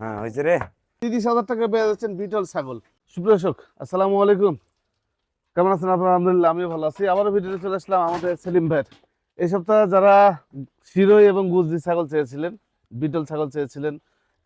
হ্যাঁ হয়েছে রে। তিরিশ হাজার টাকা পেয়ে যাচ্ছেন বিটল ছাগল। আসসালামু আলাইকুম। কেমন আছেন আপনারা? আলহামদুলিল্লাহ আমিও ভালো আছি। আবারও ভিডিওতে চলে আসলাম আমাদের সেলিম ভাইয়ের। এই সপ্তাহে যারা শিরোই এবং গুজরি ছাগল চেয়েছিলেন বিটল ছাগল চেয়েছিলেন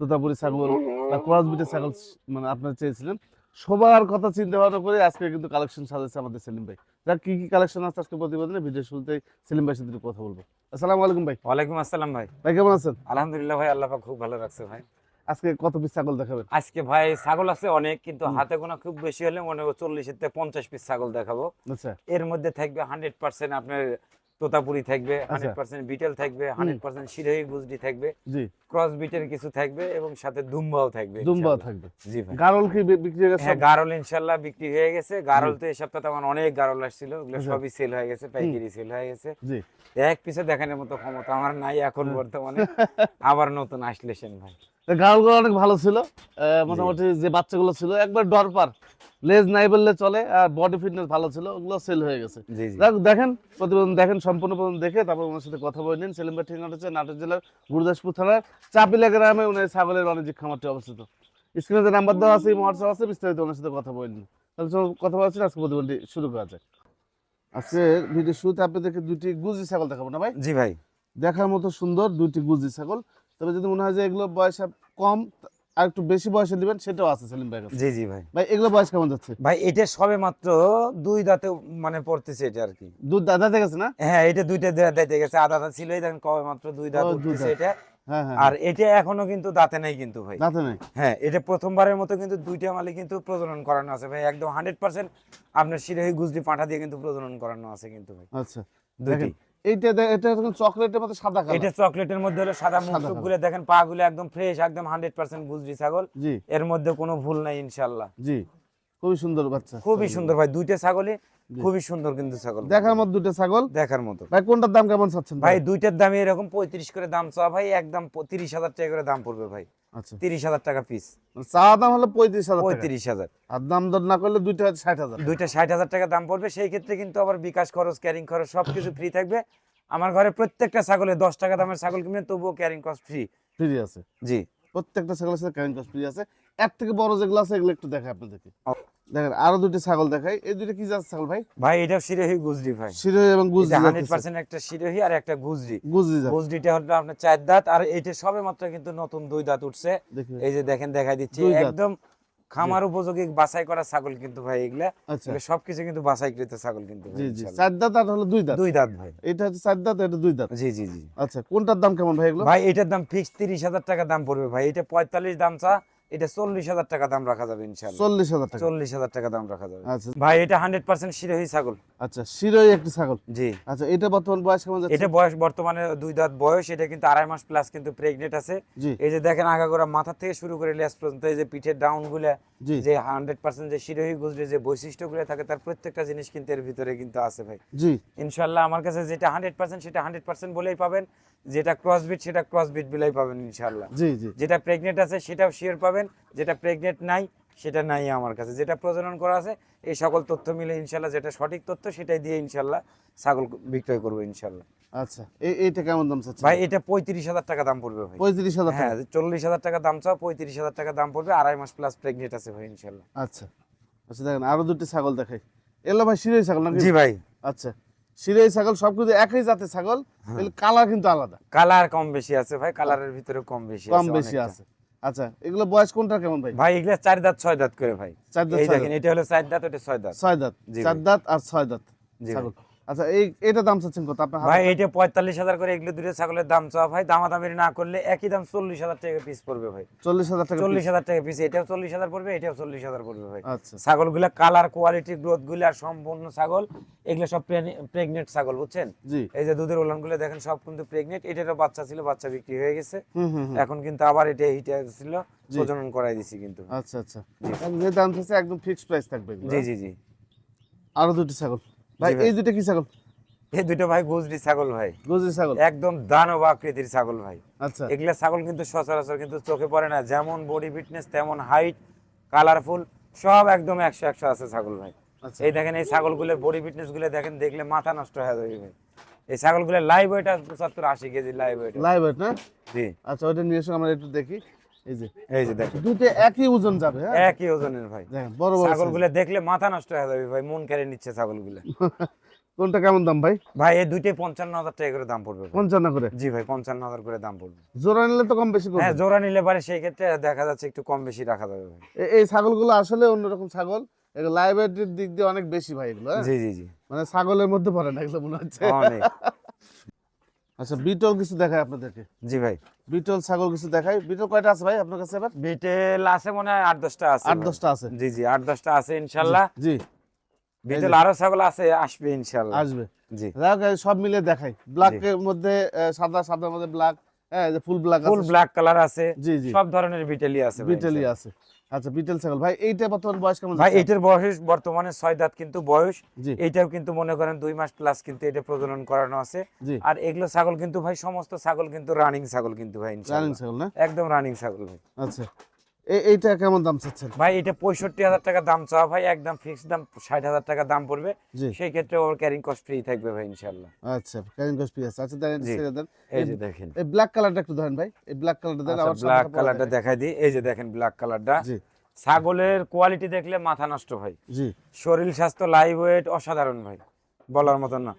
তোতাপুরি ছাগল বা ক্রস বিটের ছাগল মানে আপনারা চেয়েছিলেন সবার কথা চিন্তা ভাবনা করে আজকে কিন্তু কালেকশন সাজাচ্ছে আমাদের সেলিম ভাই। যাক কি কি কালেকশন আছে আজকে প্রতিবেদনে? ভিডিও শুরুতেই সেলিম ভাইয়ের সাথে কথা বলব। আসসালামু আলাইকুম ভাই। ওয়ালাইকুম আসসালাম ভাই। ভাই কেমন আছেন? আলহামদুলিল্লাহ ভাই আল্লাহ খুব ভালো রাখছে ভাই। আজকে কত পিস ছাগল দেখাবেন? আজকে ভাই ছাগল আছে অনেক কিন্তু হাতে গোনা খুব বেশি হলে মনে হয় চল্লিশের থেকে পঞ্চাশ পিস ছাগল দেখাবো। আচ্ছা। এর মধ্যে থাকবে হান্ড্রেড পার্সেন্ট আপনার তোতাপুরি থাকবে হান্ড্রেড পার্সেন্ট বিটেল থাকবে হান্ড্রেড পার্সেন্ট সিরোহি গুজরি থাকবে জি। ক্রস বিটের কিছু থাকবে এবং সাথে দুম্বাও থাকবে দুম্বাও থাকবে। জি ভাই। গারল কি বিক্রি হয়ে গেছে? হ্যাঁ গারল ইনশাল্লাহ বিক্রি হয়ে গেছে। গারল তো এই সপ্তাহে আমার অনেক গারল আসছিল ওগুলো আচ্ছা। সবই সেল হয়ে গেছে পাইকারি সেল হয়ে গেছে। জি। এক পিছে দেখানোর মতো ক্ষমতা আমার নাই এখন বর্তমানে আবার নতুন আসলে সেন ভাই। গাড়গুলো অনেক ভালো ছিল মোটামুটি যে বাচ্চাগুলো ছিল একবার ডরপার লেজ নাই বললে চলে আর বডি ফিটনেস ভালো ছিল ওগুলো সেল হয়ে গেছে। দেখেন প্রতিবেদন দেখেন সম্পূর্ণ প্রতিবেদন দেখে তারপর ওনার সাথে কথা বলে নিন। সেলিম ভাই ঠিকানা হচ্ছে নাটোর জেলার গুরুদাসপুর থানার চাপিলা গ্রামে উনি ছাগলের বাণিজ্যিক খামারটি অবস্থিত। স্ক্রিনে যে নাম্বার দেওয়া আছে হোয়াটসঅ্যাপ আছে বিস্তারিত ওনার সাথে কথা বলে নিন। তাহলে কথা বলছি আজকে প্রতিবেদনটি শুরু করা যায় আজকে ভিডিও শুরুতে আপনাদেরকে দুটি গুজি ছাগল দেখাবো না ভাই? জি ভাই। দেখার মতো সুন্দর দুইটি গুজি ছাগল। তবে যদি মনে হয় যে এগুলো বয়স কম আর একটু বেশি বয়সে দিবেন সেটাও আছে সেলিম ভাই কাছে। জি জি ভাই। ভাই এগুলো বয়স কেমন যাচ্ছে? ভাই এটা সবে মাত্র দুই দাঁতে মানে পড়তেছে এটা আর কি। দুধ দাদা গেছে না? হ্যাঁ এটা দুইটা দাঁতে গেছে। আধা দাঁত ছিলই দেখেন কবে মাত্র দুই দাঁত উঠতেছে এটা। হ্যাঁ হ্যাঁ আর এটা এখনও কিন্তু দাঁতে নাই কিন্তু ভাই। দাঁতে নাই? হ্যাঁ এটা প্রথমবারের মতো কিন্তু দুইটা মালে কিন্তু প্রজনন করানো আছে ভাই। একদম হান্ড্রেড পার্সেন্ট আপনার শিরোহী গুজরি পাঠা দিয়ে কিন্তু প্রজনন করানো আছে কিন্তু ভাই। আচ্ছা। দুইটি। এইটা এটা চকলেটের মধ্যে সাদা এটা চকলেটের মধ্যে হলো সাদা দেখেন পা গুলো একদম ফ্রেশ একদম হান্ড্রেড পার্সেন্ট গুজরি ছাগল। জি। এর মধ্যে কোনো ভুল নাই ইনশাআল্লাহ। জি। খুবই সুন্দর বাচ্চা। খুবই সুন্দর ভাই দুইটা ছাগলই জি। খুবই সুন্দর কিন্তু ছাগল। দেখার মতো দুটো ছাগল? দেখার মতো। ভাই কোনটার দাম কেমন চাচ্ছেন ভাই দুইটার দামে এরকম পঁয়ত্রিশ করে দাম চাওয়া ভাই একদম তিরিশ হাজার টাকা করে দাম পড়বে ভাই। আচ্ছা। তিরিশ হাজার টাকা পিস মানে চা দাম হলো পঁয়ত্রিশ হাজার। পঁয়ত্রিশ হাজার। আর দাম দর না করলে দুইটা ষাট হাজার দুইটা ষাট হাজার টাকা দাম পড়বে সেই ক্ষেত্রে কিন্তু আবার বিকাশ খরচ ক্যারিং খরচ সবকিছু ফ্রি থাকবে। আমার ঘরে প্রত্যেকটা ছাগলে দশ টাকা দামের ছাগল কিনবে তবুও ক্যারিং কস্ট ফ্রি ফ্রি আছে। জি। প্রত্যেকটা ছাগলের সাথে কারেন্ট কস্ট ফ্রি আছে। এর থেকে বড় যেগুলো আছে এগুলো একটু দেখাই আপনাদেরকে। দেখেন আরও দুটি ছাগল দেখাই। এই দুটো কি জাত ছাগল ভাই? ভাই এটাও শিরোহী গুজরি ভাই। শিরোহী এবং গুজরি হান্ড্রেড পার্সেন্ট একটা শিরোহী আর একটা গুজরি। গুজরি গুজরিটা হলো আপনার চার দাঁত আর এটা সবে মাত্র কিন্তু নতুন দুই দাঁত উঠছে। এই যে দেখেন দেখাই দিচ্ছি। একদম খামার উপযোগী বাছাই করা ছাগল কিন্তু ভাই এগুলা। আচ্ছা। সবকিছু কিন্তু বাছাইকৃত ছাগল কিন্তু জি জি। চার দাঁত আর হলো দুই দাঁত? দুই দাঁত ভাই। এটা হচ্ছে চার দাঁত এটা দুই দাঁত? জি জি জি। আচ্ছা কোনটার দাম কেমন ভাই এগুলো? ভাই এটার দাম ফিক্স তিরিশ হাজার টাকা দাম পড়বে ভাই। এটা পঁয়তাল্লিশ দাম চা এটা চল্লিশ হাজার টাকা দাম রাখা যাবে ইনশাল্লাহ চল্লিশ হাজার টাকা। চল্লিশ হাজার টাকা দাম রাখা যাবে। আচ্ছা। ভাই এটা হান্ড্রেড পার্সেন্ট শিরোহী ছাগল। আচ্ছা শিরোই একটি ছাগল? জি। আচ্ছা এটা বর্তমান বয়স কেমন এটা বয়স বর্তমানে দুই দাঁত বয়স এটা কিন্তু আড়াই মাস প্লাস কিন্তু প্রেগনেন্ট আছে। এই যে দেখেন আগাগোড়া মাথা থেকে শুরু করে লেস পর্যন্ত এই যে পিঠের ডাউনগুলা যে হান্ড্রেড পার্সেন্ট যে শিরোহী গুজরে যে বৈশিষ্ট্যগুলো থাকে তার প্রত্যেকটা জিনিস কিন্তু এর ভিতরে কিন্তু আছে ভাই। জি। ইনশাল্লাহ আমার কাছে যেটা হান্ড্রেড পার্সেন্ট সেটা হান্ড্রেড পার্সেন্ট বলেই পাবেন। যেটা ক্রসবিট সেটা ক্রসবিট বলেই পাবেন ইনশাল্লাহ জি জি। যেটা প্রেগনেন্ট আছে সেটাও শিওর পাবেন। যেটা প্রেগনেন্ট নাই সেটা নাই আমার কাছে। যেটা প্রজনন করা আছে এই সকল তথ্য মিলে ইনশাল্লাহ যেটা সঠিক তথ্য সেটাই দিয়ে ইনশাল্লাহ ছাগল বিক্রয় করব ইনশাল্লাহ আচ্ছা এইটা কেমন দাম চাচ্ছে ভাই এটা পঁয়ত্রিশ হাজার টাকা দাম পড়বে ভাই। পঁয়ত্রিশ হাজার হ্যাঁ চল্লিশ হাজার টাকা দাম চাও পঁয়ত্রিশ হাজার টাকা দাম পড়বে। আড়াই মাস প্লাস প্রেগনেন্ট আছে ভাই ইনশাল্লাহ আচ্ছা। আচ্ছা দেখেন আরও দুটি ছাগল দেখাই। এগুলো ভাই ছাগল নাকি? জি ভাই। আচ্ছা। শিরোই ছাগল সব কিছু একই জাতের ছাগল কালার কিন্তু আলাদা। কালার কম বেশি আছে ভাই কালারের ভিতরে কম বেশি কম বেশি আছে। আচ্ছা এগুলো বয়স কোনটা কেমন ভাই? ভাই এগুলা চার দাঁত ছয় দাঁত করে ভাই। চার দাঁত এই দেখেন এটা হলো চার দাঁত ওটা ছয় দাঁত। ছয় দাঁত। চার। দাঁত আর ছয় দাঁত ছাগল। আচ্ছা এই এটা দাম চাচ্ছেন কত? আপনার ভাই? এইটা পঁয়তাল্লিশ হাজার করে এগুলো দুটো ছাগলের দাম চাওয়া ভাই দামাদামি না করলে একই দাম চল্লিশ হাজার টাকা পিস পড়বে ভাই। চল্লিশ হাজার টাকা চল্লিশ হাজার টাকা পিস এটাও চল্লিশ হাজার পড়বে এটাও চল্লিশ হাজার পড়বে ভাই। আচ্ছা। ছাগলগুলা কালার কোয়ালিটি গ্রোথগুলো সম্পূর্ণ ছাগল এগুলো সব প্রেগনেন্ট ছাগল বুঝছেন? এই যে দুধের ওলানগুলো দেখেন সব কিন্তু প্রেগনেন্ট এটারও বাচ্চা ছিল বাচ্চা বিক্রি হয়ে গেছে। এখন কিন্তু আবার এটা হিটে ছিল প্রজনন করাই দিছি কিন্তু। আচ্ছা আচ্ছা। যে দাম চাচ্ছে একদম ফিক্সড প্রাইস থাকবে জি হ্যাঁ? জি জি। আরও দুটি ছাগল। ভাই। এই দুটো কি ছাগল? এই দুটো ভাই গুজরি ছাগল ভাই। গুজরি ছাগল। একদম দানব আকৃতির ছাগল ভাই। আচ্ছা। এগুলা ছাগল কিন্তু সচরাচর কিন্তু চোখে পড়ে না। যেমন বডি ফিটনেস তেমন হাইট কালারফুল সব একদম একশো একশো আছে ছাগল ভাই। আচ্ছা। এই দেখেন এই ছাগলগুলোর বডি ফিটনেসগুলো দেখেন দেখলে মাথা নষ্ট হয়ে যাবে ভাই। এই ছাগলগুলোর লাইভ ওয়েট পঁচাত্তর আশি KG live weight live weight না? জি। আচ্ছা ওটা নিয়ে এসে আমরা একটু দেখি। এই যে। এই যে দেখেন। দুটো একই ওজন যাবে হ্যাঁ? একই ওজনের ভাই। দেখেন বড় বড় ছাগলগুলো দেখলে মাথা নষ্ট হয়ে যাবে ভাই মন কেড়ে নিচ্ছে ছাগলগুলো। কোনটা কেমন দাম ভাই? ভাই এই দুইটাই পঞ্চান্ন হাজার টাকা করে দাম পড়বে পঞ্চান্ন করে? জি ভাই পঞ্চান্ন হাজার করে দাম পড়বে। জোড়া নিলে তো কম বেশি করবে। হ্যাঁ জোড়া নিলে পারে সেই ক্ষেত্রে দেখা যাচ্ছে একটু কম বেশি রাখা যাবে ভাই। এই ছাগলগুলো আসলে অন্যরকম ছাগল। এগুলো লাইব্রেরির দিক দিয়ে অনেক বেশি ভাই এগুলো হ্যাঁ? জি জি জি। মানে ছাগলের মধ্যে পড়ে না এগুলো মনে হচ্ছে। অনেক। আচ্ছা বিটল কিছু দেখায় আপনাদেরকে। জি ভাই। বিটল ছাগল কিছু দেখাই। বিটল কয়টা আছে ভাই আপনার কাছে এবার? বিটেল আছে মনে হয় আট দশটা আছে। আট দশটা আছে। জি জি আট দশটা আছে ইনশাল্লাহ। জি বিটেল আরও ছাগল আছে আসবে ইনশাল্লাহ। আসবে। জি। সব মিলে দেখাই। ব্ল্যাক এর মধ্যে সাদা সাদার মধ্যে ব্ল্যাক হ্যাঁ full black full black colour আছে। জি জি। সব ধরনের বিটেলই আছে ভাই বিটেলই আছে। আচ্ছা বিটেল ছাগল। ভাই এইটা বর্তমান বয়স কেমন ভাই? এটার বয়স বর্তমানে ছয় দাঁত কিন্তু বয়স। এইটাও কিন্তু মনে করেন দুই মাস প্লাস কিন্তু এটা প্রজনন করানো আছে। আর এগুলো ছাগল কিন্তু ভাই সমস্ত ছাগল কিন্তু রানিং ছাগল কিন্তু ভাই রানিং ছাগল না? একদম রানিং ছাগল ভাই। আচ্ছা। এইটা কেমন দাম চাচ্ছেন? ভাই এটা পঁয়ষট্টি হাজার টাকা দাম চাওয়া ভাই একদম ফিক্সড দাম ষাট হাজার টাকা দাম পড়বে। সেই ক্ষেত্রে ওর ক্যারিং কস্ট ফ্রি থাকবে ভাই ইনশাল্লাহ আচ্ছা ক্যারিং কস্ট আচ্ছা দেন জি। ছেড়ে দেন। এই যে দেখেন। এই ব্ল্যাক কালারটা একটু ধরেন ভাই। এই ব্ল্যাক কালারটা দেন আবার ব্ল্যাক কালারটা দেখাই। দিই। এই যে দেখেন ব্ল্যাক কালারটা জি। ছাগলের কোয়ালিটি দেখলে মাথা নষ্ট ভাই। জি। শরীর স্বাস্থ্য লাইভ ওয়েট অসাধারণ ভাই। বলার মতন না।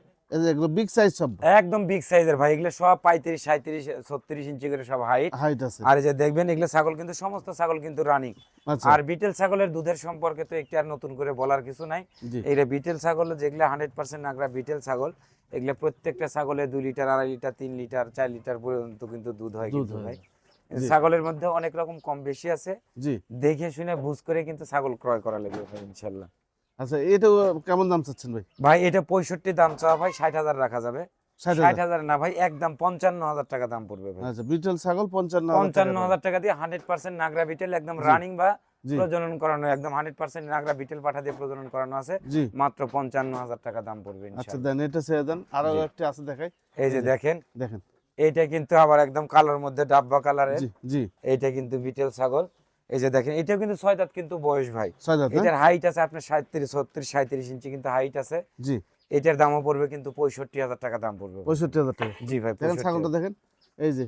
এগুলো বিগ সাইজ সব। একদম বিগ সাইজের ভাই এগুলো সব পঁয়ত্রিশ সাঁত্রিশ ছত্রিশ ইঞ্চি করে সব হাইট হাইট আছে। আর এই যে দেখবেন এগুলো ছাগল কিন্তু সমস্ত ছাগল কিন্তু রানিং আচ্ছা। আর বিটেল ছাগলের দুধের সম্পর্কে তো একটি আর নতুন করে বলার কিছু নাই। এইটা বিটেল ছাগল যেগুলো হান্ড্রেড পার্সেন্ট নাগরা বিটেল ছাগল এগুলো প্রত্যেকটা ছাগলে দুই লিটার আড়াই লিটার তিন লিটার চার লিটার পর্যন্ত কিন্তু দুধ হয় কিন্তু ভাই। ছাগলের মধ্যে অনেক রকম কম বেশি আছে। দেখে শুনে বুঝ করে কিন্তু ছাগল ক্রয় করা লাগবে ইনশাল্লাহ। আচ্ছা এটা কেমন দাম চাচ্ছেন ভাই? ভাই এটা পঁয়ষট্টি দাম চাওয়া ভাই ষাট হাজার রাখা যাবে। ষাট হাজার? না ভাই একদম পঞ্চান্ন হাজার টাকা দাম পড়বে ভাই। আচ্ছা বিটল ছাগল পঞ্চান্ন পঞ্চান্ন হাজার টাকা দিয়ে হান্ড্রেড পার্সেন্ট নাগরা বিটেল একদম রানিং বা প্রজনন করানো একদম হান্ড্রেড পার্সেন্ট নাগরা বিটেল পাঠা দিয়ে প্রজনন করানো আছে। মাত্র পঞ্চান্ন হাজার টাকা দাম পড়বে আচ্ছা দেন এটা ছেড়ে দেন। আরও একটা আছে দেখাই। এই যে দেখেন। দেখেন। এইটা কিন্তু আবার একদম কালোর মধ্যে ডাব্বা কালারের জি জি। এইটা কিন্তু বিটেল ছাগল। এই যে দেখেন এটাও কিন্তু ছয় দাঁত কিন্তু বয়স ভাই। ছয় দাঁত এটার হাইট আছে আপনার সাঁত্রিশ ছত্রিশ সাঁত্রিশ ইঞ্চি কিন্তু হাইট আছে। জি। এটার দামও পড়বে কিন্তু পঁয়ষট্টি হাজার টাকা দাম পড়বে পঁয়ষট্টি হাজার টাকা। জি ভাই দেখেন ছাগলটা দেখেন এই যে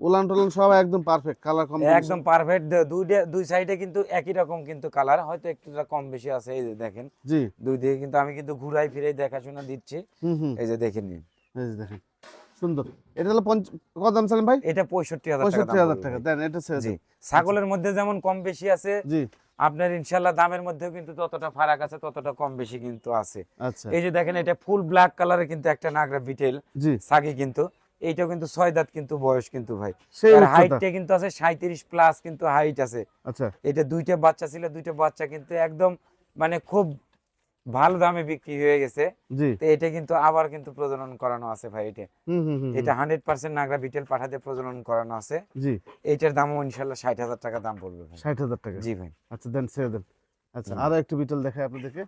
উলান টুলান সব একদম পারফেক্ট কালার কম একদম পারফেক্ট দুই দুই সাইডে কিন্তু একই রকম কিন্তু কালার হয়তো একটু কম বেশি আছে এই যে দেখেন। জি। দুই দিকে কিন্তু আমি কিন্তু ঘুরাই ফিরাই দেখাশোনা দিচ্ছি। এই যে দেখেন নিন। এই যে দেখেন। সুন্দর। এটা হলো কত দাম চালেন ভাই? এটা পঁয়ষট্টি হাজার পঁয়ষট্টি হাজার টাকা দেন এটা জি। ছাগলের মধ্যে যেমন কম বেশি আছে জি। আপনার ইনশাল্লাহ দামের মধ্যেও কিন্তু ততটা ফারাক আছে ততটা কম বেশি কিন্তু আছে। আচ্ছা। এই যে দেখেন এটা ফুল ব্ল্যাক কালারের কিন্তু একটা নাগরা বিটেল সাকি কিন্তু। এইটাও কিন্তু ছয় দাঁত কিন্তু বয়স কিন্তু ভাই। হাইটটা কিন্তু আছে সাঁত্রিশ প্লাস কিন্তু হাইট আছে। আচ্ছা। এটা দুইটা বাচ্চা ছিল দুইটা বাচ্চা কিন্তু একদম মানে খুব ভালো দামে বিক্রি হয়ে গেছে। তো এটা কিন্তু আবার কিন্তু প্রজনন করানো আছে ভাই এটা। এটা হান্ড্রেড পার্সেন্ট নাগরা বিটেল পাঠাতে প্রজনন করানো আছে। জি। এইটার দামও ইনশাল্লাহ ষাট হাজার টাকা দাম পড়বে ষাট হাজার টাকা? জি ভাই। আচ্ছা দেন ছেড়ে দেন। আচ্ছা আরও একটু বিটেল দেখাই আপনাদেরকে।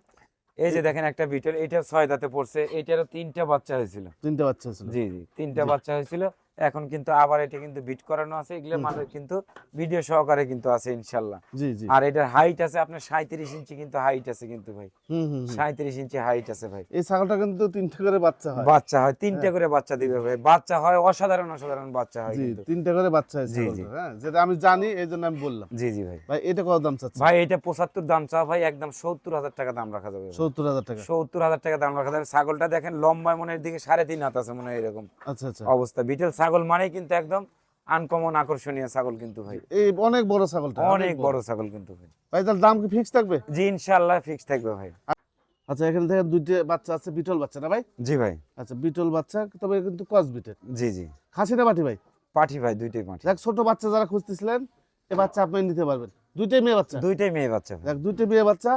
এই যে দেখেন একটা বিটেল এটা ছয় দাঁতে পড়ছে এটারও তিনটা বাচ্চা হয়েছিল। তিনটে বাচ্চা ছিল জি জি তিনটা বাচ্চা হয়েছিল। এখন কিন্তু আবার এটা কিন্তু বিট করানো আছে এগুলো। মানে কিন্তু ভিডিও সহকারে কিন্তু আছে ইনশাল্লাহ। জি জি। আর এটার হাইট আছে আপনার সাঁত্রিশ ইঞ্চি কিন্তু হাইট আছে কিন্তু ভাই। হুম হুম হুম। সাঁত্রিশ ইঞ্চি হাইট আছে ভাই। এই ছাগলটা কিন্তু তিনটে করে বাচ্চা হয়। বাচ্চা হয় তিনটা করে বাচ্চা দিবে ভাই। বাচ্চা হয় অসাধারণ অসাধারণ বাচ্চা হয় কিন্তু। করে বাচ্চা হয় জি, জি। হ্যাঁ যেটা আমি জানি এই জন্য আমি বললাম। জি জি ভাই। ভাই এটা কত দাম চাচ্ছে ভাই এটা পঁচাত্তর দাম চা ভাই একদম সত্তর হাজার টাকা দাম রাখা যাবে। সত্তর হাজার টাকা। সত্তর হাজার টাকা দাম রাখা যাবে। ছাগলটা দেখেন লম্বায় মনের দিকে সাড়ে তিন হাত আছে মনে হয় এরকম আচ্ছা আচ্ছা। অবস্থা। বিটেল ছাগল মানে কিন্তু একদম আনকমন আকর্ষণীয় ছাগল কিন্তু ভাই। এই অনেক বড় ছাগলটা অনেক বড়। ছাগল কিন্তু ভাই। ভাই তার দাম কি ফিক্স থাকবে? জি ইনশাল্লাহ ফিক্স থাকবে ভাই। আচ্ছা এখানে দেখেন দুইটা বাচ্চা আছে বিটল বাচ্চা না ভাই? জি ভাই। আচ্ছা বিটল বাচ্চা তবে কিন্তু কস বিটের জি জি। খাসি না বাটি ভাই? পাঠি ভাই দুইটাই পাঠি দেখ ছোট বাচ্চা যারা খুঁজতেছিলেন এই বাচ্চা আপনি নিতে পারবেন। দুইটাই মেয়ে বাচ্চা। দুইটাই মেয়ে বাচ্চা দেখ দুইটাই মেয়ে বাচ্চা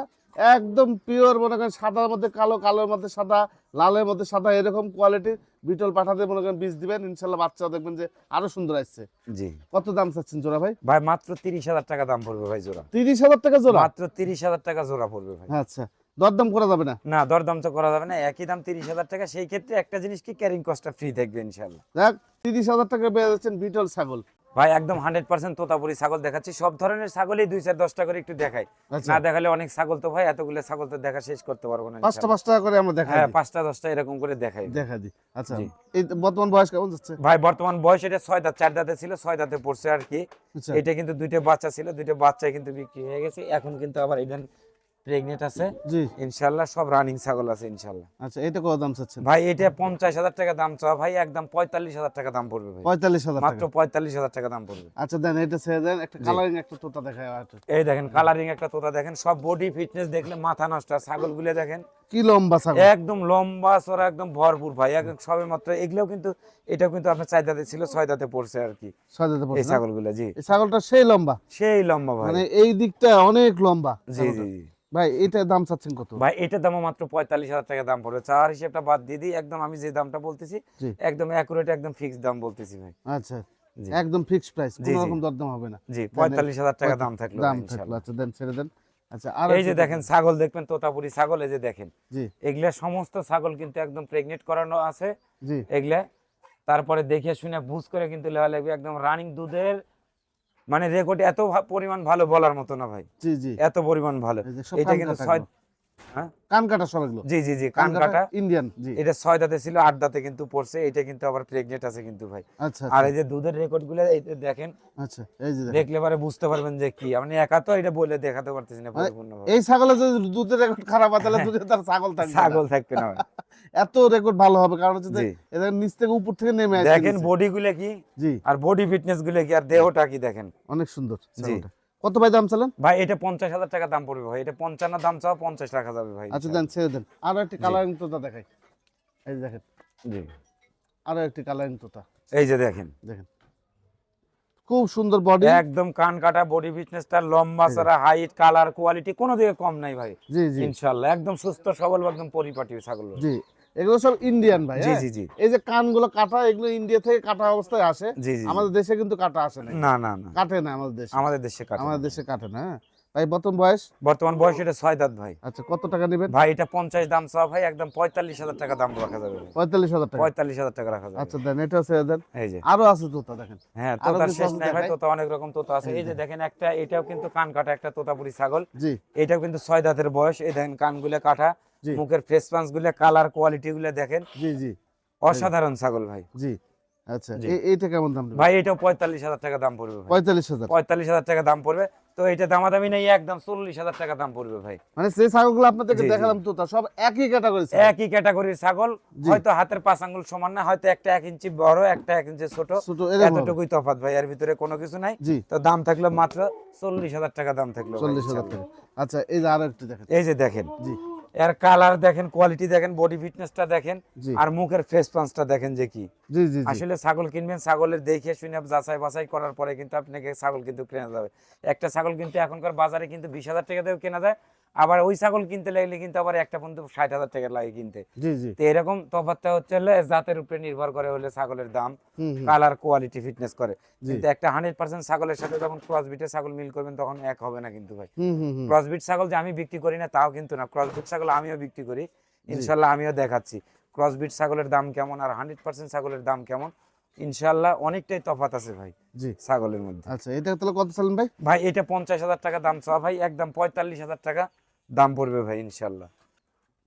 একদম পিওর মনে করেন সাদার মধ্যে কালো কালোর মধ্যে সাদা লালের মধ্যে সাদা এরকম কোয়ালিটির বিটল পাঠাতে মনে করেন বীজ দিবেন ইনশাল্লাহ বাচ্চা দেখবেন যে আরও সুন্দর আসছে। জি। কত দাম চাচ্ছেন জোড়া ভাই? ভাই মাত্র তিরিশ হাজার টাকা দাম পড়বে ভাই জোড়া। তিরিশ হাজার টাকা জোড়া? মাত্র তিরিশ হাজার টাকা জোড়া পড়বে ভাই। আচ্ছা দরদাম করা যাবে না? না দরদাম তো করা যাবে না একই দাম তিরিশ হাজার টাকা সেই ক্ষেত্রে একটা জিনিস কি ক্যারিং কস্টটা ফ্রি থাকবে ইনশাল্লাহ। দেখ তিরিশ হাজার টাকা পেয়ে যাচ্ছেন বিটল ছাগল। ভাই একদম হান্ড্রেড পার্সেন্ট তোতাপুরি ছাগল দেখাচ্ছি। সব ধরনের ছাগলই দুই চার দশটা করে একটু দেখাই। আচ্ছা। না দেখালে অনেক ছাগল তো ভাই এতগুলো ছাগল তো দেখা শেষ করতে পারব না পাঁচটা পাঁচটা করে আমরা দেখাই হ্যাঁ পাঁচটা দশটা এরকম করে দেখাই দেখা দিই। আচ্ছা এই বর্তমান বয়স কেমন যাচ্ছে? ভাই বর্তমান বয়স এটা ছয় দাঁত চার দাঁতে ছিল ছয় দাঁতে পড়ছে আর কি। আচ্ছা। এটা কিন্তু দুইটা বাচ্চা ছিল দুইটা বাচ্চা কিন্তু বিক্রি হয়ে গেছে। এখন কিন্তু আবার এটা প্রেগনেন্ট আছে। জি। সব রানিং ছাগল আছে আচ্ছা এটা কত দাম চাচ্ছেন? ভাই এটা পঞ্চাশ হাজার টাকা দাম চাওয়া। ভাই একদম পঁয়তাল্লিশ হাজার টাকা দাম পড়বে ভাই। পঁয়তাল্লিশ হাজার মাত্র টাকা। পঁয়তাল্লিশ হাজার টাকা দাম পড়বে। আচ্ছা দেন এটা ছেড়ে দেন একটা কালারিং একটা তোতা দেখায় এই দেখেন কালারিং একটা তোতা দেখেন। সব বডি ফিটনেস দেখলে মাথা নষ্ট। আর ছাগলগুলো দেখেন কি লম্বা ছাগল? একদম লম্বা চড়া একদম ভরপুর ভাই। একদম সবে মাত্র। এগুলোও কিন্তু এটাও কিন্তু আপনার চার দাঁতে ছিল ছয় দাঁতে পড়ছে আর কি। ছয় দাঁতে পড়ছে? ছাগলগুলো জি। এই ছাগলটা সেই লম্বা? সেই লম্বা ভাই। মানে এই দিকটা অনেক লম্বা জি জি জি। ভাই এটার দাম চাচ্ছেন কত? ভাই এটার দামও মাত্র পঁয়তাল্লিশ হাজার টাকা দাম পড়বে। চার হিসেবটা বাদ দিয়ে দিই একদম আমি যে দামটা বলতেছি একদম অ্যাকুরেট একদম ফিক্স দাম বলতেছি ভাই। আচ্ছা একদম ফিক্সড প্রাইস কোনো রকম দরদাম হবে না। জি পঁয়তাল্লিশ হাজার টাকা দাম থাকল দাম থাকল। আচ্ছা দেন ছেড়ে দেন। আচ্ছা আর এই যে দেখেন ছাগল দেখবেন তোতাপুরি ছাগল এই যে দেখেন। এগুলা সমস্ত ছাগল কিন্তু একদম প্রেগনেন্ট করানো আছে। এগুলা তারপরে দেখে শুনে বুঝ করে কিন্তু লেওয়া লাগবে একদম রানিং দুধের মানে রেকর্ড এত পরিমাণ ভালো বলার মতো না ভাই। জি জি। এত পরিমাণ ভালো। এটা কিন্তু হ্যাঁ? কান কাটা সব এগুলো জি জি জি কান কাটা ইন্ডিয়ান জি। এটা ছয় দাঁতে ছিল আট দাঁতে কিন্তু পড়ছে এটা কিন্তু আবার প্রেগনেন্ট আছে কিন্তু ভাই। আচ্ছা আর আচ্ছা, এই যে দুধের রেকর্ডগুলো দেখেন আচ্ছা এই যে দেখলে পরে বুঝতে পারবেন যে কি। আমি একা তো এটা বলে দেখাতে পারতেছি না মানে পরিপূর্ণভাবে। এই ছাগলের যদি দুধের রেকর্ড খারাপ হয় তাহলে দুধে তার ছাগল থাকবে না। ছাগল থাকবে না এত রেকর্ড ভালো হবে কারণ হচ্ছে যে এদের নিচ থেকে উপর থেকে নেমে আসছে দেখেন বডি গুলো কি? জি। আর বডি ফিটনেসগুলো কি? আর দেহটা কি দেখেন? অনেক সুন্দর জি। ছাগলটা। কত ভাই দাম চালেন? ভাই এটা পঞ্চাশ হাজার টাকা দাম পড়বে ভাই। এটা পঞ্চান্ন দাম চাও পঞ্চাশ রাখা যাবে ভাই। আচ্ছা দেন ছেড়ে দেন। আরও একটি কালারিং তোতা দেখাই। এই যে দেখেন। জি। আরও একটি কালারিং তোতা। এই যে দেখেন। দেখেন। খুব সুন্দর বডি একদম কান কাটা বডি ফিটনেসটা লম্বা। চড়া হাইট কালার কোয়ালিটি কোনো দিকে কম নাই ভাই। জি জি। ইনশাল্লাহ একদম সুস্থ সবল একদম পরিপাটি ছাগল জি। এগুলো সব ইন্ডিয়ান ভাই জি হ্যাঁ? জি জি। এই যে কানগুলো কাটা এগুলো ইন্ডিয়া থেকে কাটা অবস্থায় আসে। জি জি আমাদের দেশে কিন্তু কাটা আসে না না না না। কাটে না আমাদের দেশে। আমাদের দেশে কাটে আমাদের দেশে কাটে না হ্যাঁ? ভাই বর্তমান বয়স? বর্তমান বয়স এটা ছয় দাঁত ভাই। আচ্ছা কত টাকা নেবেন? ভাই এটা পঞ্চাশ দাম ভাই একদম পঁয়তাল্লিশ হাজার টাকা দাম রাখা যাবে পঁয়তাল্লিশ হাজার টাকা। পঁয়তাল্লিশ হাজার টাকা রাখা যাবে। আচ্ছা দেন এটা ছেড়ে দেন। এই যে। আরও আছে তোতা দেখেন। হ্যাঁ কিছু শেষ নাই ভাই তোতা অনেক রকম তোতা আছে। এই যে দেখেন একটা এটাও কিন্তু কান কাটা একটা তোতাপুরি ছাগল। জি। এটাও কিন্তু ছয় দাঁতের বয়স। এই দেখেন কানগুলো কাটা। মুখের ফেস পাঞ্চগুলো কালার কোয়ালিটি গুলো দেখেন। জি জি। অসাধারণ ছাগল ভাই। জি আচ্ছা। এইটা কেমন দাম ভাই এটাও পঁয়তাল্লিশ হাজার টাকা দাম পড়বে পঁয়তাল্লিশ হাজার। পঁয়তাল্লিশ হাজার টাকা দাম পড়বে। তো এটা দামাদামি নেই একদম চল্লিশ হাজার টাকা দাম পড়বে ভাই। মানে সেই ছাগলগুলো আপনাদেরকে জি, জি। দেখালাম তোতা সব একই ক্যাটাগরি একই ক্যাটাগরির ছাগল। হয়তো হাতের পাঁচ আঙ্গুল সমান না হয়তো একটা এক ইঞ্চি বড় একটা এক ইঞ্চি ছোট। এতটুকুই তফাৎ ভাই এর ভিতরে কোনো কিছু নাই। তো দাম থাকল মাত্র চল্লিশ হাজার টাকা দাম থাকল চল্লিশ হাজার টাকা। আচ্ছা এই যে আরও একটু দেখেন এই যে দেখেন। জি। এর কালার দেখেন কোয়ালিটি দেখেন বডি ফিটনেসটা দেখেন আর মুখের ফেস পাঞ্চটা দেখেন যে কি। জি জি। আসলে ছাগল কিনবেন ছাগলের দেখে শুনে যাচাই বাছাই করার পরে কিন্তু আপনাকে ছাগল কিন্তু কেনা যাবে। একটা ছাগল কিন্তু এখনকার বাজারে কিন্তু বিশ হাজার টাকা দিয়েও কেনা যায় আবার ওই ছাগল কিনতে লাগলে কিন্তু আবার একটা পর্যন্ত ষাট হাজার টাকা লাগে কিনতে। তো এরকম তফাৎটা হচ্ছে হলে জাতের উপরে নির্ভর করে হলে ছাগলের দাম কালার কোয়ালিটি ফিটনেস করে। কিন্তু একটা হান্ড্রেড পার্সেন্ট ছাগলের সাথে যখন ক্রসবিটের ছাগল মিল করবেন তখন এক হবে না কিন্তু ভাই। ক্রসবিট ছাগল যে আমি বিক্রি করি না তাও কিন্তু না। ক্রসবিট ছাগল আমিও বিক্রি করি ইনশাল্লাহ আমিও দেখাচ্ছি। ক্রসবিট ছাগলের দাম কেমন আর হান্ড্রেড পার্সেন্ট ছাগলের দাম কেমন ইনশাল্লাহ অনেকটাই তফাত আছে ভাই জি। ছাগলের মধ্যে। আচ্ছা এটা তাহলে কত চালেন ভাই? ভাই এটা পঞ্চাশ হাজার টাকা দাম চাওয়া ভাই একদম পঁয়তাল্লিশ হাজার টাকা। দাম পড়বে ভাই ইনশাল্লাহ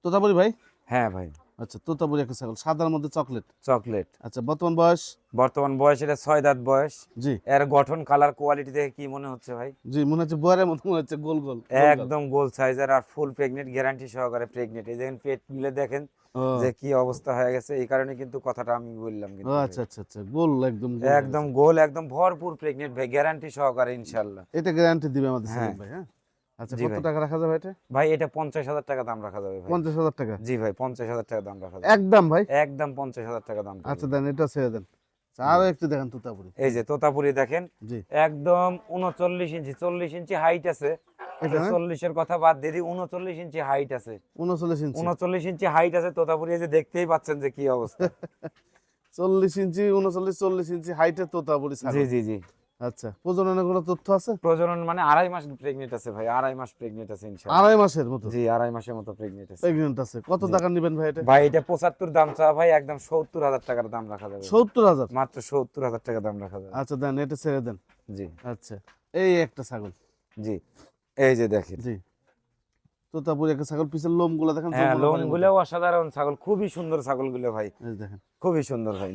তোতাপুরি ভাই? হ্যাঁ ভাই। আচ্ছা তোতাপুরি একটা ছাগল সাদার মধ্যে চকলেট? চকলেট। আচ্ছা বর্তমান বয়স? বর্তমান বয়স এটা ছয় দাঁত বয়স। জি। এর গঠন কালার কোয়ালিটি দেখে কি মনে হচ্ছে ভাই? জি মনে হচ্ছে বয়ারের মতো মনে হচ্ছে গোল গোল। একদম গোল সাইজের আর ফুল প্রেগনেন্ট গ্যারান্টি সহকারে প্রেগনেন্ট এই দেখেন পেট মিলে দেখেন যে কি অবস্থা হয়ে গেছে। এই কারণে কিন্তু কথাটা আমি বললাম কিন্তু আচ্ছা আচ্ছা আচ্ছা গোল একদম একদম গোল একদম ভরপুর প্রেগনেন্ট ভাই গ্যারান্টি সহকারে ইনশাল্লাহ এটা গ্যারান্টি দিবে আমাদের হ্যাঁ। ভাই হ্যাঁ? আচ্ছা কত টাকা রাখা যাবে এটা? ভাই এটা পঞ্চাশ হাজার টাকা দাম রাখা যাবে ভাই। পঞ্চাশ হাজার টাকা? জি ভাই পঞ্চাশ হাজার টাকা দাম রাখা যাবে। একদম ভাই? একদম পঞ্চাশ হাজার টাকা দাম আচ্ছা দেন এটা ছেড়ে দেন। আরও একটু দেখেন তুতাপুরি। এই যে তোতাপুরি দেখেন একদম উনচল্লিশ ইঞ্চি চল্লিশ ইঞ্চি হাইট আছে? চল্লিশের কথা বাদ দিয়ে উনচল্লিশ ইঞ্চি হাইট আছে। উনচল্লিশ ইঞ্চি। উনচল্লিশ ইঞ্চি হাইট আছে তোতাপুরি যে দেখতেই পাচ্ছেন যে কি অবস্থা। চল্লিশ ইঞ্চি উনচল্লিশ চল্লিশ ইঞ্চি হাইটের তোতাপুরি জি জি জি। আচ্ছা প্রজননের কোনো তথ্য আছে? প্রজনন মানে আড়াই মাস প্রেগনেন্ট আছে ভাই আড়াই মাস প্রেগনেন্ট আছে ইনশাআল্লাহ। আড়াই মাসের মতো? জি আড়াই মাসের মতো প্রেগনেন্ট আছে। প্রেগনেন্ট আছে। কত টাকা নেবেন ভাই এটা? ভাই এটা পঁচাত্তর দাম চা ভাই একদম সত্তর হাজার টাকার দাম রাখা যাবে। সত্তর হাজার? মাত্র সত্তর হাজার টাকা দাম রাখা যাবে। আচ্ছা দেন এটা ছেড়ে দেন। জি। আচ্ছা এই একটা ছাগল। জি এই যে দেখেন। জি। তোতাপুরি একটা ছাগল পিছের লোমগুলো দেখেন হ্যাঁ অসাধারণ ছাগল খুবই সুন্দর ছাগলগুলো ভাই দেখেন। খুবই সুন্দর ভাই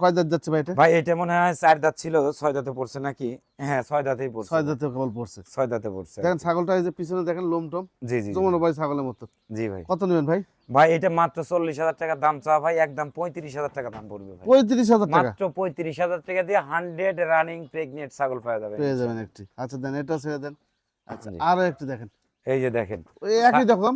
কয়- দাঁত যাচ্ছে ভাই এটা? ভাই এটা মনে হয় চার দাঁত ছিল ছয় দাঁতে পড়ছে নাকি? হ্যাঁ ছয় দাঁতেই পড়ছে। ছয় দাঁতে কেবল পড়ছে। ছয় দাঁতে পড়ছে। দেখেন ছাগলটা এই যে পিছনে দেখেন লোম টম। জি জি। জমানো ভাই ছাগলের মতো। জি ভাই। কত নেবেন ভাই? ভাই এটা মাত্র চল্লিশ হাজার টাকা দাম চাওয়া ভাই একদম পঁয়ত্রিশ হাজার টাকা দাম পড়বে পঁয়ত্রিশ হাজার টাকা? মাত্র পঁয়ত্রিশ হাজার টাকা দিয়ে হান্ড্রেড রানিং প্রেগনেন্ট ছাগল পাওয়া যাবে। পেয়ে যাবেন একটি। আচ্ছা দেন এটা ছেড়ে দেন। আচ্ছা আরও একটু দেখেন। এই যে দেখেন। একই রকম?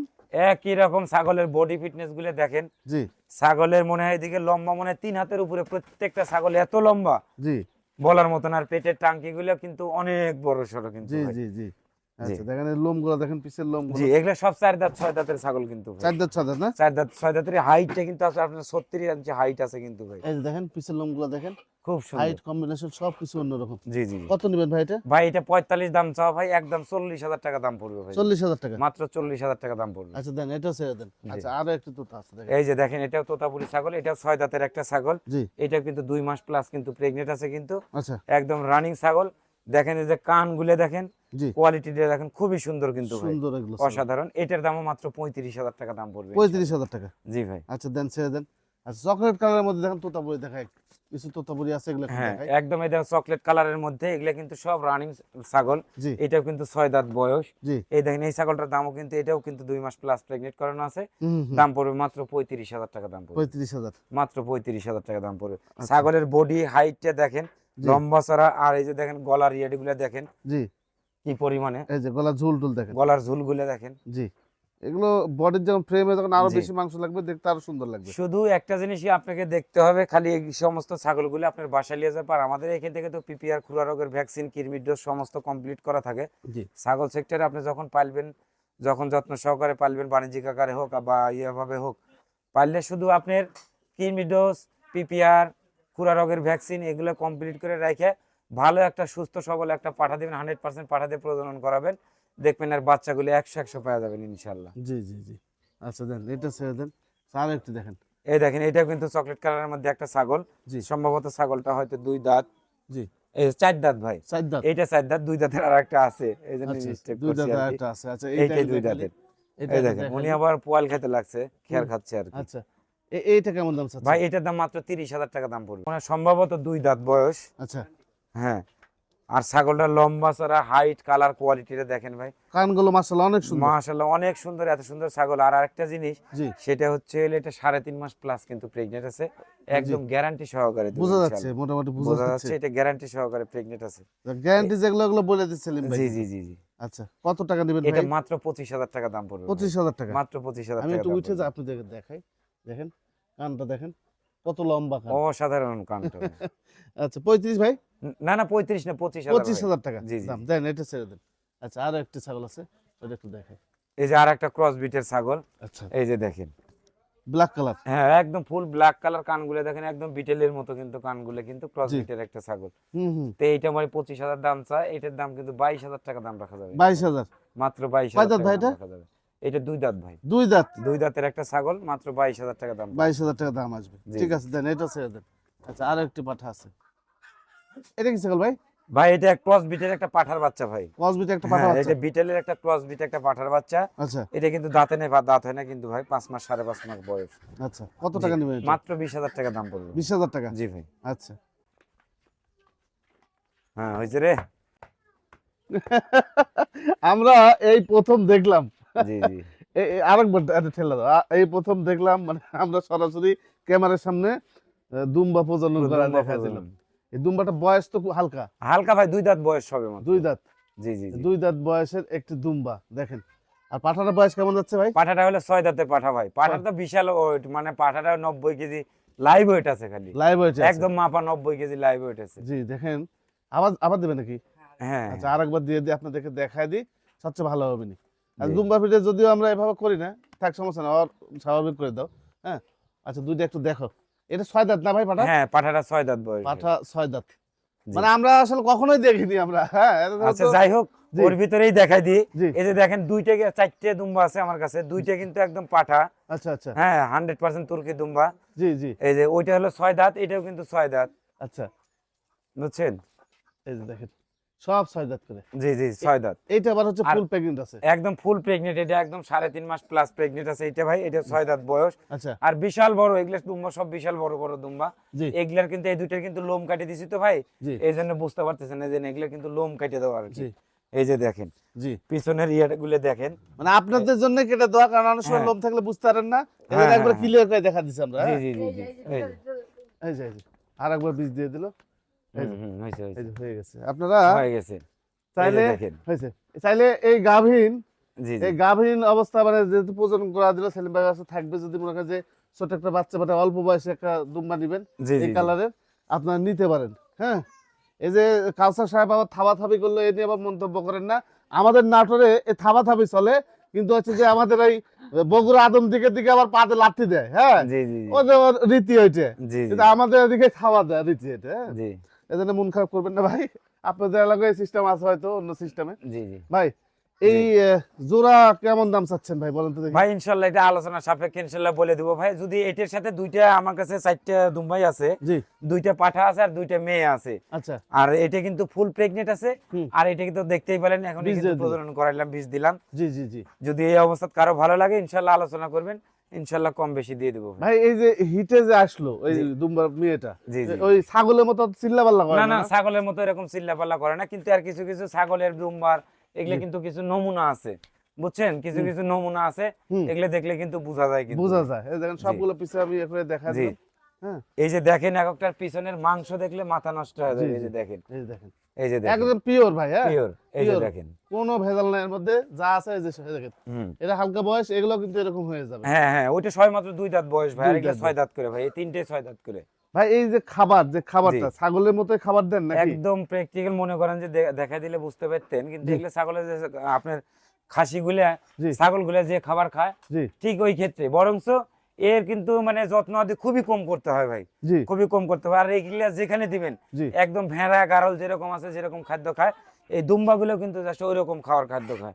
একই রকম ছাগলের বডি ফিটনেসগুলো দেখেন। জি। ছাগলের মনে হয় এদিকে লম্বা মনে হয় তিন হাতের উপরে প্রত্যেকটা ছাগল এত লম্বা। জি। বলার মতন আর পেটের টাঙ্কি গুলো কিন্তু অনেক বড় সড়ো কিন্তু জি জি জি। আচ্ছা দেখেন এই লোমগুলো দেখেন পিছের লোম জি এগুলো সব চার দাঁত ছয় দাঁতের ছাগল কিন্তু ভাই। চার দাঁত ছয় দাঁত না? চার দাঁত ছয় দাঁতের হাইটটা কিন্তু আছে আপনার সত্তর ইঞ্চি হাইট আছে কিন্তু ভাই। এই দেখেন পিছের খুব সুন্দর। হাইট কম্বিনেশন সব অন্যরকম। জি জি জি। কত নেবেন ভাই এটা? ভাই এটা পঁয়তাল্লিশ দাম চাও ভাই একদম চল্লিশ হাজার টাকা দাম পড়বে ভাই। চল্লিশ হাজার টাকা? মাত্র চল্লিশ হাজার টাকা দাম পড়বে। আচ্ছা দেন এটা ছেড়ে দেন। আচ্ছা আরও একটু তো আছে দেখেন। এই যে দেখেন এটাও তোতাপুরি ছাগল এটাও ছয় দাঁতের একটা ছাগল। জি। এটা কিন্তু দুই মাস প্লাস কিন্তু আছে কিন্তু। আচ্ছা। একদম রানিং ছাগল। দেখেন এই যে কানগুলো দেখেন কোয়ালিটিটা দেখেন খুবই সুন্দর কিন্তু সুন্দর এগুলো অসাধারণ। এটার দামও মাত্র পঁয়ত্রিশ হাজার টাকা দাম পড়বে পঁয়ত্রিশ হাজার টাকা। জি ভাই। আচ্ছা দেন ছেড়ে দেন। আচ্ছা চকলেট কালারের মধ্যে দেখেন তোতাপুরি দেখায় কিছু তোতাপুরি আছে এগুলো হ্যাঁ একদম এটা চকলেট কালারের মধ্যে এগুলা কিন্তু সব রানিং ছাগল। এটাও কিন্তু ছয় দাঁত বয়স। এই দেখেন এই ছাগলটার দামও কিন্তু এটাও কিন্তু দুই মাস প্লাস প্রেগনেন্ট করানো আছে। দাম পড়বে মাত্র পঁয়ত্রিশ হাজার টাকা দাম পড়বে। পঁয়ত্রিশ হাজার। মাত্র পঁয়ত্রিশ হাজার টাকা দাম পড়বে। ছাগলের বডি হাইটটা দেখেন আচ্ছা। লম্বা চড়া আর এই যে দেখেন গলার ইয়েগুলো দেখেন জি। কি পরিমাণে? এই যে গলা ঝুল টুল দেখেন। গলার ঝুলগুলো দেখেন। জি। এগুলো বডির যখন ফ্রেমে যখন আরও বেশি মাংস লাগবে দেখতে আরও সুন্দর লাগবে। শুধু একটা জিনিসই আপনাকে দেখতে হবে খালি এই সমস্ত ছাগলগুলো আপনার বাসায় নিয়ে যাবে আর আমাদের এখান থেকে তো পিপিআর খুরা রোগের ভ্যাকসিন কিরমির ডোজ সমস্ত কমপ্লিট করা থাকে। জি। ছাগল সেক্টরে আপনি যখন পালবেন যখন যত্ন সহকারে পালবেন বাণিজ্যিক আকারে হোক বা ইয়েভাবে হোক পাললে শুধু আপনার কিরমি ডোজ পিপিআর খুরা রোগের ভ্যাকসিন এগুলো কমপ্লিট করে রেখে ভালো একটা সুস্থ সবল একটা পাঠা দেবেন হান্ড্রেড পার্সেন্ট পাঠা দিয়ে প্রজনন করাবেন। দেখবেন আর বাচ্চাগুলো একশো একশো পাওয়া যাবেন ইনশাল্লাহ জি জি জি। আচ্ছা দেন এটা ছেড়ে দেন। আর একটু দেখেন। এই দেখেন এটাও কিন্তু চকলেট কালারের মধ্যে একটা ছাগল। জি। সম্ভবত ছাগলটা হয়তো দুই দাঁত। জি। এই চার দাঁত ভাই। চার দাঁত। এইটা চার দাঁত দুই দাঁতের আর একটা আছে। এই জন্য আচ্ছা দুই। একটা আছে। আচ্ছা এইটাই দুই দাঁতের। এটা এই দেখেন উনি আবার পোয়াল খেতে লাগছে খেয়ার খাচ্ছে আর কি। আচ্ছা। এ- এইটা কেমন দাম? ভাই এটার দাম মাত্র তিরিশ হাজার টাকা দাম পড়বে। মানে সম্ভবত দুই দাঁত বয়স। আচ্ছা। হ্যাঁ। আর ছাগলটা লম্বা চড়া হাইট কালার কোয়ালিটিটা দেখেন ভাই। কানগুলো মাশাআল্লাহ অনেক সুন্দর। মাশাআল্লাহ অনেক সুন্দর এত সুন্দর ছাগল। আর আরেকটা জিনিস সেটা হচ্ছে এটা সাড়ে তিন মাস প্লাস কিন্তু প্রেগনেন্ট আছে। একদম গ্যারান্টি সহকারে বোঝা যাচ্ছে মোটামুটি বোঝা যাচ্ছে। এটা গ্যারান্টি সহকারে প্রেগনেন্ট আছে। গ্যারান্টি যেগুলো ওগুলো বলে দিচ্ছিলেন ভাই। জি জি জি জি। আচ্ছা কত টাকা নেবেন এটা মাত্র পঁচিশ হাজার টাকা দাম পড়বে। পঁচিশ হাজার টাকা। মাত্র পঁচিশ হাজার আমি একটু উঠে আপনি দেখে দেখাই। দেখেন। কানটা দেখেন কত লম্বা কান। অসাধারণ কানটা আচ্ছা পঁয়ত্রিশ ভাই? না না পঁয়ত্রিশ না পঁচিশ পঁচিশ হাজার টাকা। জি। দাম দেন এটা ছেড়ে দেন। আচ্ছা আরও একটি ছাগল আছে ওটা একটু দেখাই। এই যে আর একটা ক্রস বিটের ছাগল। আচ্ছা। এই যে দেখেন। ব্ল্যাক কালার হ্যাঁ একদম ফুল ব্ল্যাক কালার কানগুলো দেখেন একদম বিটেলের মতো কিন্তু কানগুলো কিন্তু ক্রস বিটের একটা ছাগল। তো এইটা মানে পঁচিশ হাজার দাম চায় এটার দাম কিন্তু বাইশ হাজার টাকা দাম রাখা যাবে। বাইশ হাজার। মাত্র বাইশ হাজার টাকা এটা? রাখা যাবে। এটা দুই দাঁত ভাই। দুই দাঁত? দুই দাঁতের একটা ছাগল মাত্র বাইশ হাজার টাকা দাম। বাইশ হাজার টাকা দাম আসবে। ঠিক আছে দেন এটা ছেড়ে দেন। আচ্ছা আরও একটি পাঠা আছে। এটা কি ছাগল ভাই? ভাই এটা ক্রস বিটের একটা পাঠার বাচ্চা ভাই। কসবিতে একটা পাঠা হ্যাঁ এটা বিটেলের একটা ক্রস বিট একটা পাঠার বাচ্চা। আচ্ছা। এটা কিন্তু দাঁতে নেই বা দাঁত হয় না কিন্তু ভাই পাঁচ মাস সাড়ে পাঁচ মাস বয়স। আচ্ছা কত টাকা নেবেন মাত্র বিশ হাজার টাকা দাম পড়বে। বিশ হাজার টাকা? জি ভাই। আচ্ছা। হ্যাঁ হয়েছে রে। আমরা এই প্রথম দেখলাম। জি জি। এ- এ- আরেকবার একটা ঠেলা দাও। এই প্রথম দেখলাম মানে আমরা সরাসরি ক্যামেরার সামনে দুম্বা প্রজনন করা দুম্বা দেখা দিলাম। এই দুম্বাটা বয়স তো হালকা। হালকা ভাই দুই দাঁত বয়স হবে দুই দাঁত। জি জি দুই দাঁত বয়সের একটি দুম্বা দেখেন। আর পাঠাটার বয়স কেমন যাচ্ছে ভাই? পাঠাটা হলো ছয় দাঁতের পাঠা ভাই। পাঠাটা বিশাল ওয়েট মানে পাঠাটা নব্বই কেজি লাইভ ওয়েট আছে খালি। লাইভ ওয়েট একদম মাপা নব্বই কেজি লাইভ ওয়েট আছে। জি দেখেন। আবার আবার দেবে নাকি? হ্যাঁ। আচ্ছা আরেকবার দিয়ে দিয়ে আপনাদেরকে দেখায় দিই সবচেয়ে ভালো হবে নি। আর জি। দুম্বা ভিডিও যদিও আমরা এভাবে করি না থাক সমস্যা না আর স্বাভাবিক করে দাও হ্যাঁ? আচ্ছা দুইটা একটু দেখো। এটা ছয় দাঁত না ভাই পাঠা হ্যাঁ পাঠাটা ছয় দাঁত বয়স পাঠা ছয় দাঁত। মানে আমরা আসলে কখনোই দেখিনি আমরা হ্যাঁ? আচ্ছা যাই হোক ওর ভিতরেই দেখাই দিই। এই যে দেখেন দুইটা চারটে দুম্বা আছে আমার কাছে দুইটা কিন্তু একদম পাঠা। আচ্ছা আচ্ছা। হ্যাঁ হান্ড্রেড পার্সেন্ট তুর্কি দুম্বা। জি জি। এই যে ওইটা হলো ছয় দাঁত এটাও কিন্তু ছয় দাঁত। আচ্ছা। বুঝছেন? এই যে দেখেন। সব ছয় দাঁত করে। জি জি ছয় দাঁত এইটা আবার হচ্ছে ফুল প্রেগনেন্ট আছে। একদম ফুল প্রেগনেন্ট এটা একদম সাড়ে তিন মাস প্লাস প্রেগনেন্ট আছে এটা ভাই এটা ছয় দাঁত বয়স। আচ্ছা। আর বিশাল বড় এগুলো দুম্বা সব বিশাল বড় বড় দুম্বা। এগুলার কিন্তু এই দুইটার কিন্তু লোম কাটে দিছি তো ভাই। এই জন্য বুঝতে পারতেছেন না যে এগুলো কিন্তু লোম কাটে দেওয়া আর কি। এই যে দেখেন জি। পিছনের ইয়েগুলো দেখেন। মানে আপনাদের জন্য কেটে দেওয়া কারণ অনেক সময় হ্যাঁ। লোম থাকলে বুঝতে পারেন না? হ্যাঁ, একবার হ্যাঁ, ক্লিয়ার করে দেখা দিছি আমরা জি হ্যাঁ? জি জি জি এই যে। এই যে এই যে। আর একবার বীজ দিয়ে দিল। হয়ে গেছে। আপনারা হয়ে গেছে। চাইলে হয়েছে। চাইলে এই গাভীন এই গাভীন অবস্থা মানে যেহেতু প্রজনন করা দিল সেলিম ভাই কাছে থাকবে যদি মনে করেন যে ছোট একটা বাচ্চা বাটা অল্প বয়সে একটা দুম্বা নিবেন এই জি, জি। কালারের আপনারা নিতে পারেন হ্যাঁ? এই যে কাউসার সাহেব আবার থাবা থাবি করল এ নিয়ে আবার মন্তব্য করেন না। আমাদের নাটোরে এই থাবা থাবি চলে কিন্তু হচ্ছে যে আমাদের এই বগুড়া আদম দিকে দিকে আবার পাতে লাঠি দেয় হ্যাঁ? ওদের রীতি কিন্তু আমাদের এদিকে খাওয়া দেয় রীতি এটা হ্যাঁ? এজন্য মন খারাপ করবেন না ভাই। আপনাদের এলাকায় সিস্টেম আছে হয়তো অন্য সিস্টেমে জি জি। ভাই এই জোড়া কেমন দাম চাচ্ছেন ভাই বলেন তো ভাই ইনশাল্লাহ এটা আলোচনা সাপেক্ষে ইনশাল্লাহ বলে দিব। ভাই যদি এটার সাথে দুইটা আমার কাছে চারটা দুম্বাই আছে জি। দুইটা পাঠা আছে আর দুইটা মেয়ে আছে। আচ্ছা। আর এটা কিন্তু ফুল প্রেগনেন্ট আছে। আর এটা কিন্তু দেখতেই পেলেন এখন প্রজনন করাইলাম বীজ দিলাম। জি জি জি। যদি এই অবস্থা কারও ভালো লাগে ইনশাল্লাহ আলোচনা করবেন। ইনশাল্লাহ কম বেশি দিয়ে দেবো। ভাই। এই যে হিটে যে আসলো ওই দুম্বার মেয়েটা ওই ছাগলের মতো চিল্লা পাল্লা করে না না? ছাগলের মতো এরকম চিল্লাপাল্লা করে না কিন্তু আর কিছু কিছু ছাগলের দুম্বার এগুলো কিন্তু কিছু নমুনা আছে বুঝছেন? কিছু কিছু নমুনা আছে। এগুলো দেখলে কিন্তু বোঝা যায় কিন্তু। বোঝা যায়। এই দেখেন সবগুলো পিছে আমি এখানে দেখা হ্যাঁ এই যে দেখেন এক একটার পিছনের মাংস দেখলে মাথা নষ্ট হয়ে যাবে এই যে দেখেন। এই যে দেখেন। এই যে দেখেন। একদম পিওর ভাই হ্যাঁ? পিওর এই যে দেখেন। কোনো ভেজাল নাই এর মধ্যে যা আছে এই যে দেখেন। এটা হালকা বয়স এগুলো কিন্তু এরকম হয়ে যাবে। হ্যাঁ হ্যাঁ ওইটা ছয় মাত্র দুই দাঁত বয়স ভাই আর এগুলো ছয় দাঁত করে ভাই এই তিনটে ছয় দাঁত করে। ভাই এই যে খাবার যে খাবারটা ছাগলের মতো খাবার দেন নাকি? একদম প্র্যাকটিক্যাল মনে করেন যে দেখা দিলে বুঝতে পারতেন কিন্তু। এগুলো ছাগলের যে আপনার খাসিগুলা জি। ছাগলগুলা যে খাবার খায় ঠিক ওই ক্ষেত্রে। বরঞ্চ এর কিন্তু মানে যত্ন আদি খুবই কম করতে হয় ভাই। খুবই কম করতে হয়। আর এইগুলা যেখানে দিবেন একদম ভেড়া গারল যেরকম আছে যেরকম খাদ্য খায় এই দুম্বাগুলো কিন্তু জাস্ট ওই রকম খাওয়ার খাদ্য খায়।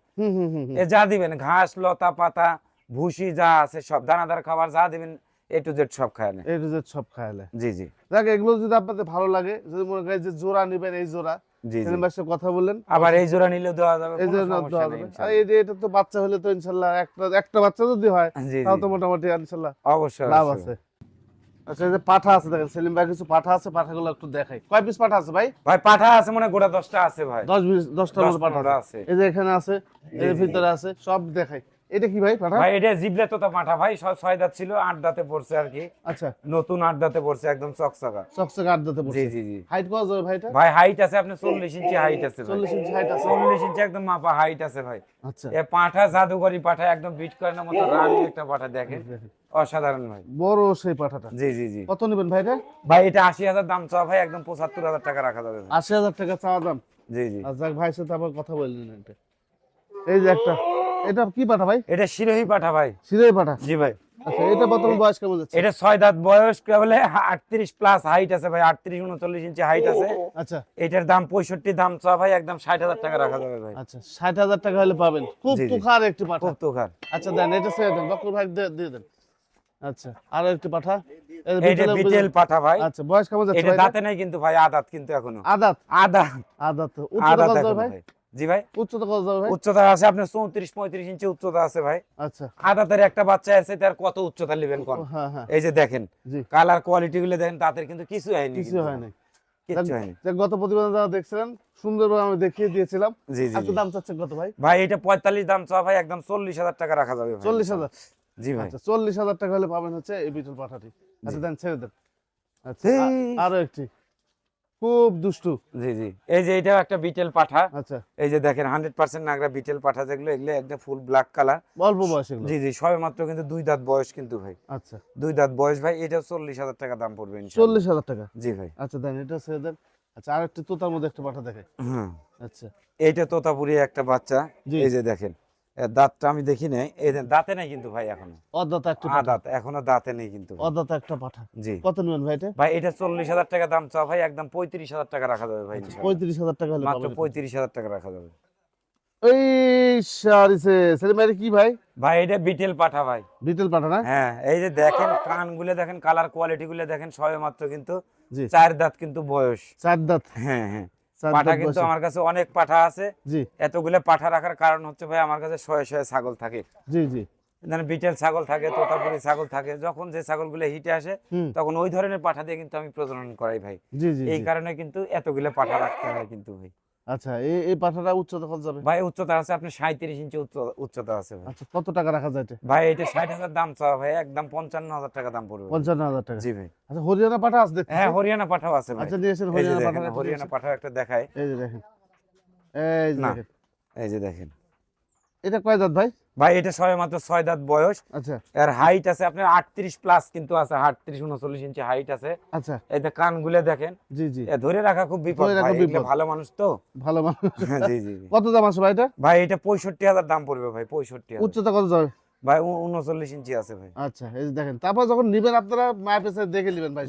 এ যা দিবেন ঘাস লতা পাতা ভুসি যা আছে সব দানাদার খাবার যা দিবেন এ টু জেড সব খায় না। টু জেড সব খাইলে জি জি। দেখ এগুলো যদি আপনাদের ভালো লাগে যদি মনে করেন যে জোড়া নিবেন এই জোড়া জি জি। সেলিম ভাইয়ের সাথে কথা বললেন। আবার এই জোড়া নিলেও দেওয়া যাবে এই কোনো দেওয়া যাবে। আর এই যে এটা তো বাচ্চা হলে তো ইনশাল্লাহ একটা একটা বাচ্চা যদি হয় তাও তো মোটামুটি ইনশাল্লাহ অবশ্যই লাভ আছে। আচ্ছা এই যে পাঠা আছে দেখেন সেলিম ভাই কিছু পাঠা আছে পাঠাগুলো একটু দেখাই। কয় পিস পাঠা আছে ভাই? ভাই পাঠা আছে মানে গোটা দশটা আছে ভাই। পাঠা আছে। এই যে এখানে আছে এর ভিতরে আছে সব দেখাই। এটা কি ভাই পাঠা? ভাই এটা জিবলে তো পাঠা ভাই ছয় দাঁত ছিল আট দাঁতে পড়ছে আর কি। আচ্ছা। নতুন আট দাঁতে পড়ছে একদম চকচকা। চকচকে আড্ডাতে জি পড়ছে। জি জি হাইট কত যাবে ভাই এটা? ভাই হাইট আছে আপনার চল্লিশ ইঞ্চি হাইট আছে ভাই। চল্লিশ ইঞ্চি হাইট আছে। চল্লিশ ইঞ্চি একদম মাপা হাইট আছে ভাই। আচ্ছা। এ পাঠা জাদুকরি পাঠা একদম বিট করানোর মতো রানি একটা পাঠা দেখেন। অসাধারণ ভাই। বড় সেই পাঠাটা। জি জি জি। কত নেবেন ভাই এটা? ভাই এটা আশি হাজার দাম চাওয়া ভাই একদম পঁচাত্তর হাজার টাকা রাখা যাবে ভাই। আশি হাজার টাকা চাওয়া দাম। জি জি। যাক ভাইয়ের সাথে আবার কথা বললেন এটা। এই যে একটা। এটা কি পাঠা ভাই? এটা শিরোহী পাঠা ভাই। সিরাই পাঠা? জি ভাই। আচ্ছা এটা বর্তমান বয়স কেমন যাচ্ছে? এটা ছয় দাঁত বয়স বলে আটত্রিশ প্লাস হাইট আছে ভাই আটত্রিশ উনচল্লিশ ইঞ্চি হাইট আছে। আচ্ছা। এটার দাম পঁয়ষট্টি দাম চাওয়া ভাই একদম ষাট হাজার টাকা রাখা যাবে ভাই। আচ্ছা ষাট হাজার টাকা হলে পাবেন। খুব জি, জি। তুখার একটি পাঠা। খুব আচ্ছা দেন এটা ছেড়ে দেন বকুল ভাই দিয়ে দিয়ে দেন। আচ্ছা আর একটি পাঠা। এটা বিটেল পাঠা ভাই। আচ্ছা বয়স কেমন যাচ্ছে এটা দাঁতে নাই কিন্তু ভাই আদাত কিন্তু এখনও। আদাত? আদাত। আদাত উচ্চতা কত ভাই। জি ভাই? উচ্চতা কত যাবে ভাই? উচ্চতা আছে আপনার চৌত্রিশ পঁয়ত্রিশ ইঞ্চি উচ্চতা আছে ভাই। আচ্ছা। আদাতের একটা বাচ্চা আছে তার কত উচ্চতা নেবেন কোন? হ্যাঁ হ্যাঁ। এই যে দেখেন কালার কোয়ালিটি গুলো দেখেন তাদের কিন্তু কিছু হয়নি কিছু হয় হয়নি। গত প্রতিবেদন যারা দেখছিলেন সুন্দরভাবে আমি দেখিয়ে দিয়েছিলাম। জি জি আজকে জি। দাম চাচ্ছেন কত ভাই? ভাই এটা পঁয়তাল্লিশ দাম চাওয়া ভাই একদম চল্লিশ হাজার টাকা রাখা যাবে চল্লিশ হাজার? জি ভাই। আচ্ছা চল্লিশ হাজার টাকা হলে পাবেন হচ্ছে এই বিটল পাঠাটি। আচ্ছা দেন ছেড়ে দেন। আচ্ছা আরও একটি। খুব দুষ্টু। জি জি। এই যে এটাও একটা বিটেল পাঠা। আচ্ছা। এই যে দেখেন হান্ড্রেড পার্সেন্ট নাগরা বিটেল পাঠা যেগুলো এগুলো একদম ফুল ব্ল্যাক কালার অল্প বয়স জি জি সবে মাত্র কিন্তু দুই দাঁত বয়স কিন্তু ভাই। আচ্ছা। দুই দাঁত বয়স ভাই এটাও চল্লিশ হাজার টাকা দাম পড়বে চল্লিশ হাজার টাকা? জি ভাই। আচ্ছা দেন এটা ছেড়ে দেন আচ্ছা আর একটি তোতার মধ্যে একটা পাঠা দেখে হুম। আচ্ছা। এইটা তোতাপুরি একটা বাচ্চা। এই যে দেখেন দাঁতটা আমি দেখি নাই। এই দাঁতে নেই কিন্তু ভাই এখনও। অদাতা একটা দাঁত এখনও দাঁতে নেই কিন্তু। একটা পাঠা। জি। কত নেবেন ভাই এটা? ভাই এটা চল্লিশ হাজার টাকা দাম চাও ভাই একদম পঁয়ত্রিশ হাজার টাকা রাখা যাবে ভাই পঁয়ত্রিশ হাজার টাকা মাত্র পঁয়ত্রিশ হাজার টাকা রাখা যাবে। এই সারিছে ভাই কি ভাই? ভাই এটা বিটেল পাঠা ভাই। বিটেল পাঠা না? হ্যাঁ এই যে দেখেন কানগুলো দেখেন কালার কোয়ালিটি গুলো দেখেন সবে মাত্র কিন্তু চার দাঁত কিন্তু বয়স। চার দাঁত। হ্যাঁ হ্যাঁ। পাঠা কিন্তু আমার কাছে অনেক পাঠা আছে। জি। এতগুলো পাঠা রাখার কারণ হচ্ছে ভাই আমার কাছে শয়ে শয়ে ছাগল থাকে। জি জি। মানে বিটেল ছাগল থাকে তোতাপুরি ছাগল থাকে যখন যে ছাগলগুলো হিটে আসে তখন ওই ধরনের পাঠা দিয়ে কিন্তু আমি প্রজনন করাই ভাই। জি জি এই কারণে কিন্তু এতগুলো পাঠা রাখতে হয় কিন্তু ভাই। আচ্ছা এই এই পাঠাটা উচ্চতা কত যাবে? ভাই উচ্চতা আছে আপনি 37 ইঞ্চি উচ্চ- উচ্চতা আছে ভাই। আচ্ছা কত টাকা রাখা যায় ভাই এটা ষাট হাজার দাম চাওয়া ভাই একদম পঞ্চান্ন হাজার টাকা দাম পড়বে ভাই। পঞ্চান্ন হাজার টাকা। জি ভাই। আচ্ছা হরিয়ানা পাঠা আছে দেখতে হ্যাঁ হরিয়ানা পাঠাও আছে ভাই। আচ্ছা নিয়ে এসেন এই যে হরিয়ানা পাঠা হরিয়ানা পাঠাও একটা দেখায় এই যে দেখেন। এই যে দেখেন। এই যে দেখেন। এটা কয় দাঁত ভাই? ভাই এটা সবে মাত্র ছয় দাঁত বয়স। আচ্ছা। এর হাইট আছে আপনার আটত্রিশ প্লাস কিন্তু আছে আটত্রিশ উনচল্লিশ ইঞ্চি হাইট আছে। আচ্ছা। এই যে কানগুলো দেখেন জি জি। ধরে রাখা খুব বিপদ। ভালো মানুষ তো? ভালো মানুষ। জি জি। কত দাম আছে ভাই এটা? ভাই এটা পঁয়ষট্টি হাজার দাম পড়বে ভাই পঁয়ষট্টি উচ্চতা কত যাবে ভাই উনচল্লিশ ইঞ্চি আছে ভাই। আচ্ছা এই দেখেন তারপর যখন নিবেন আপনারা মায়ের পেছনে দেখে নেবেন ভাই।